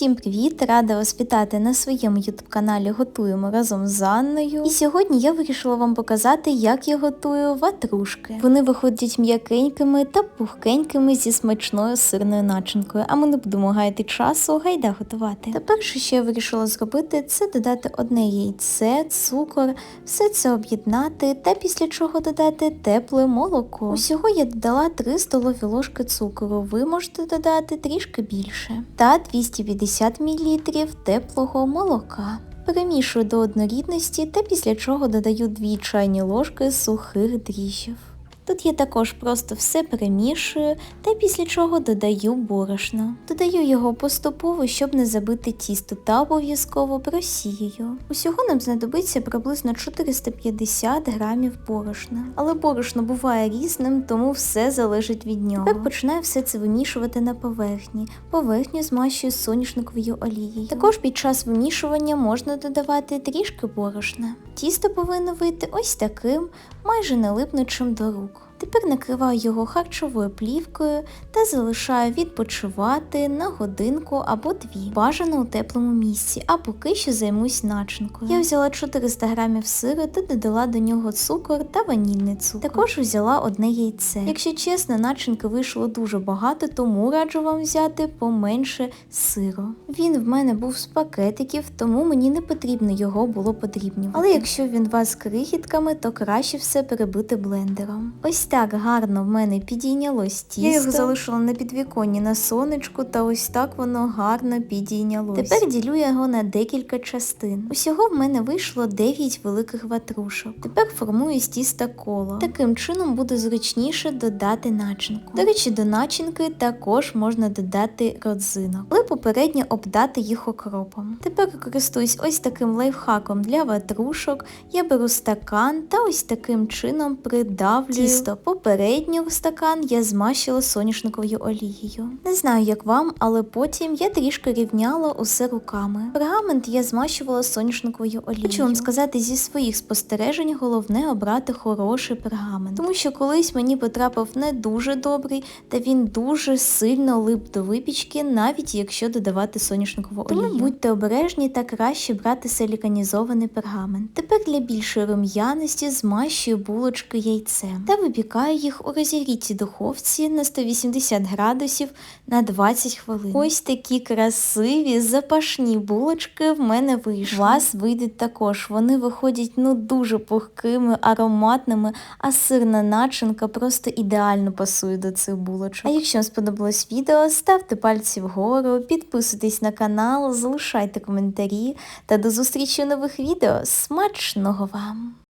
Всім привіт! Рада вас вітати на своєму ютуб каналі Готуємо разом з Анною. І сьогодні я вирішила вам показати, як я готую ватрушки. Вони виходять м'якенькими та пухкенькими зі смачною сирною начинкою. А ми не будемо гаяти часу, гайда готувати. Та перше, що я вирішила зробити, це додати одне яйце, цукор, все це об'єднати та після чого додати тепле молоко. Усього я додала 3 столові ложки цукру. Ви можете додати трішки більше. Та 250 мл теплого молока. Перемішую до однорідності та після чого додаю 2 чайні ложки сухих дріжджів. Тут я також просто все перемішую та після чого додаю борошно. Додаю його поступово, щоб не забити тісто та обов'язково просію. Усього нам знадобиться приблизно 450 грамів борошна. Але борошно буває різним, тому все залежить від нього. Тепер починаю все це вимішувати на поверхні. Поверхню змащую соняшниковою олією. Також під час вимішування можна додавати трішки борошна. Тісто повинно вийти ось таким, майже не липнучим до рук. Тепер накриваю його харчовою плівкою та залишаю відпочивати на годинку або дві, бажано у теплому місці, а поки що займусь начинкою. Я взяла 400 грамів сиру та додала до нього цукор та ванільний цукор. Також взяла одне яйце. Якщо чесно, начинки вийшло дуже багато, тому раджу вам взяти поменше сиру. Він в мене був з пакетиків, тому мені не потрібно його було подрібнювати. Але якщо він вас крихітками, то краще все перебити блендером. Ось так гарно в мене підійнялось тісто. Я його залишила на підвіконні на сонечку, та ось так воно гарно підійнялось. Тепер ділю його на декілька частин. Усього в мене вийшло 9 великих ватрушок. Тепер формую з тіста коло. Таким чином буде зручніше додати начинку. До речі, до начинки також можна додати родзинок, але попередньо обдати їх окропом. Тепер користуюсь ось таким лайфхаком для ватрушок. Я беру стакан та ось таким чином придавлюю тісто. Попередньо в стакан я змащила соняшниковою олією. Не знаю, як вам, але потім я трішки рівняла усе руками. Пергамент я змащувала соняшниковою олією. Хочу вам сказати зі своїх спостережень, головне обрати хороший пергамент, тому що колись мені потрапив не дуже добрий, та він дуже сильно лип до випічки, навіть якщо додавати соняшникову олію. Тому будьте обережні та краще брати силіканізований пергамент. Тепер для більшої рум'яності змащую булочки яйцем та випікаю їх у розігрітій духовці на 180 градусів на 20 хвилин. Ось такі красиві запашні булочки в мене вийшли. Вас вийдуть також. Вони виходять ну дуже пухкими, ароматними, а сирна начинка просто ідеально пасує до цих булочок. А якщо вам сподобалось відео, ставте пальці вгору, підписуйтесь на канал, залишайте коментарі та до зустрічі у нових відео. Смачного вам!